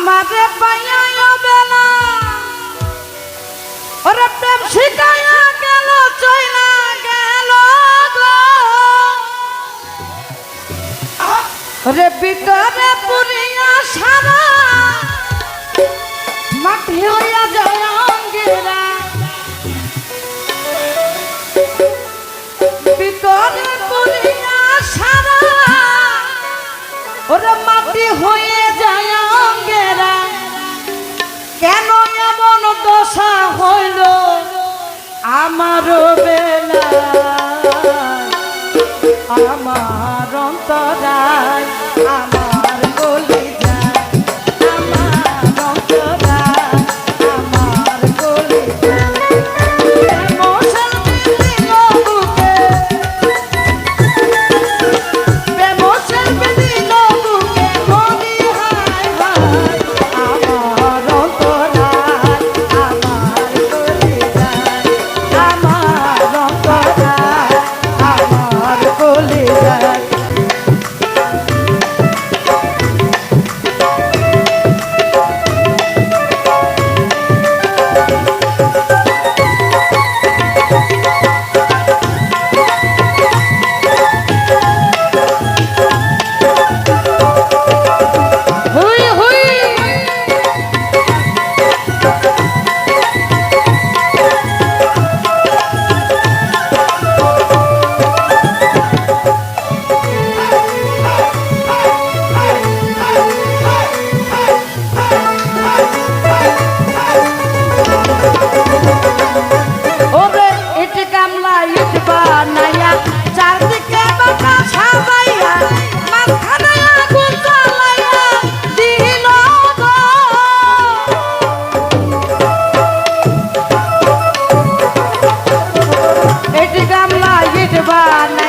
আমারে পাইয়া বেলা। ওরে প্রেম শিখাইয়া গেল চইলা গেল রে ভিতরে পুরী আমার বেলা আমার অন্তরায় বানা